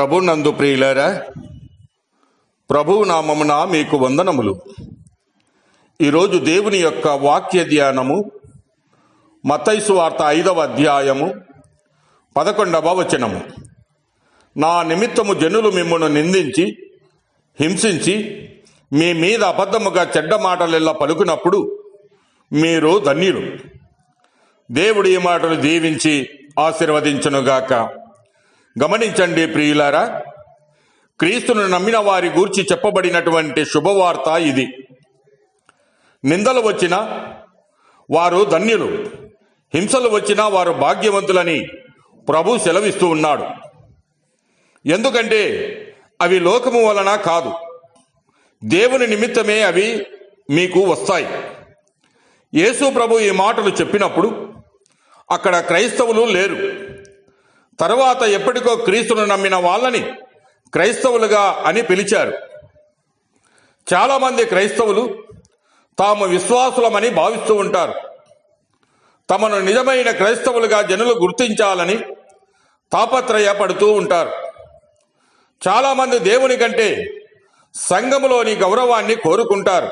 ప్రభు నందు ప్రియులారా ప్రభు నామమున మీకు వందనములు. ఈరోజు దేవుని యొక్క వాక్య ధ్యానము మతైసు వార్త ఐదవ అధ్యాయము పదకొండవ వచనము. నా నిమిత్తము జనులు మిమ్మల్ని నిందించి హింసించి మీ మీద అబద్ధముగా చెడ్డ మాటలెల్లా పలుకునప్పుడు మీరు ధన్యులు. దేవుడు ఈ మాటలు దీవించి ఆశీర్వదించునుగాక. గమనించండి ప్రియులారా క్రీస్తును నమ్మిన వారి గూర్చి చెప్పబడినటువంటి శుభవార్త ఇది. నిందలు వచ్చిన వారు ధన్యులు హింసలు వచ్చినా వారు భాగ్యవంతులని ప్రభు సెలవిస్తూ ఉన్నాడు. ఎందుకంటే అవి లోకము వలన కాదు దేవుని నిమిత్తమే అవి మీకు వస్తాయి. యేసు ప్రభు ఈ మాటలు చెప్పినప్పుడు అక్కడ క్రైస్తవులు లేరు. తరువాత ఎప్పటికో క్రీస్తును నమ్మిన వాళ్ళని క్రైస్తవులుగా అని పిలిచారు. చాలామంది క్రైస్తవులు తాము విశ్వాసులమని భావిస్తూ ఉంటారు. తమను నిజమైన క్రైస్తవులుగా జనులు గుర్తించాలని తాపత్రయపడుతూ ఉంటారు. చాలామంది దేవుని కంటే సంఘములోని గౌరవాన్ని కోరుకుంటారు.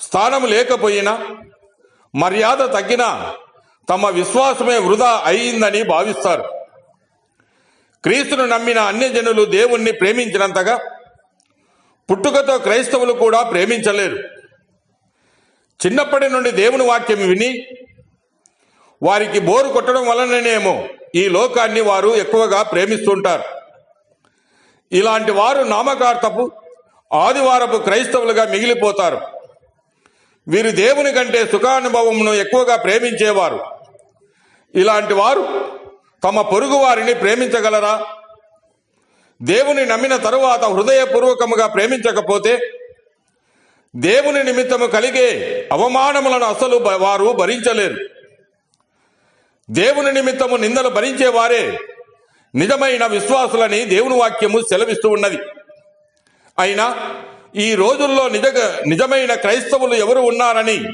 స్థానం లేకపోయినా మర్యాద తగ్గినా తమ విశ్వాసమే వృధా అయిందని భావిస్తారు. క్రీస్తును నమ్మిన అన్ని జనులు దేవుణ్ణి ప్రేమించినంతగా పుట్టుకతో క్రైస్తవులు కూడా ప్రేమించలేరు. చిన్నప్పటి నుండి దేవుని వాక్యం విని వారికి బోరు కొట్టడం వలననేమో ఈ లోకాన్ని వారు ఎక్కువగా ప్రేమిస్తుంటారు. ఇలాంటి వారు నామకార్థపు ఆదివారపు క్రైస్తవులుగా మిగిలిపోతారు. వీరు దేవుని కంటే సుఖానుభవమును ఎక్కువగా ప్రేమించేవారు. ఇలాంటి వారు తమ పొరుగు వారిని ప్రేమించగలరా? దేవుని నమ్మిన తరువాత హృదయపూర్వకముగా ప్రేమించకపోతే దేవుని నిమిత్తము కలిగే అవమానములను అసలు వారు భరించలేరు. దేవుని నిమిత్తము నిందలు భరించేవారే నిజమైన విశ్వాసులని దేవుని వాక్యము సెలవిస్తూ ఉన్నది. అయినా ఈ రోజుల్లో నిజ నిజమైన క్రైస్తవులు ఎవరు ఉన్నారని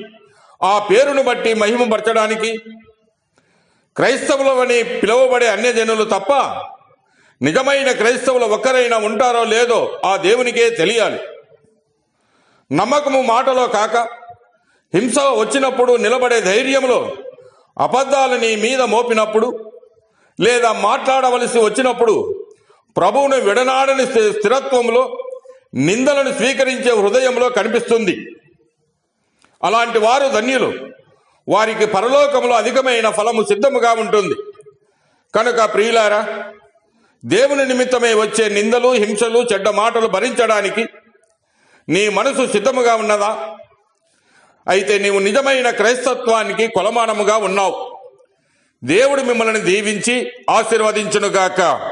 ఆ పేరును బట్టి మహిమపరచడానికి క్రైస్తవులవని పిలువబడే అన్యజనులు తప్ప నిజమైన క్రైస్తవులు ఒక్కరైనా ఉంటారో లేదో ఆ దేవునికే తెలియాలి. నమ్మకము మాటలో కాక హింస వచ్చినప్పుడు నిలబడే ధైర్యంలో అబద్ధాలని మీద మోపినప్పుడు లేదా మాట్లాడవలసి వచ్చినప్పుడు ప్రభువును విడనాడని స్థిరత్వంలో నిందలను స్వీకరించే హృదయంలో కనిపిస్తుంది. అలాంటి వారు ధన్యులు. వారికి పరలోకంలో అధికమైన ఫలము సిద్ధముగా ఉంటుంది. కనుక ప్రియులారా దేవుని నిమిత్తమై వచ్చే నిందలు హింసలు చెడ్డ మాటలు భరించడానికి నీ మనసు సిద్ధముగా ఉన్నదా? అయితే నీవు నిజమైన క్రైస్తత్వానికి కొలమానముగా ఉన్నావు. దేవుడు మిమ్మల్ని దీవించి ఆశీర్వదించునుగాక.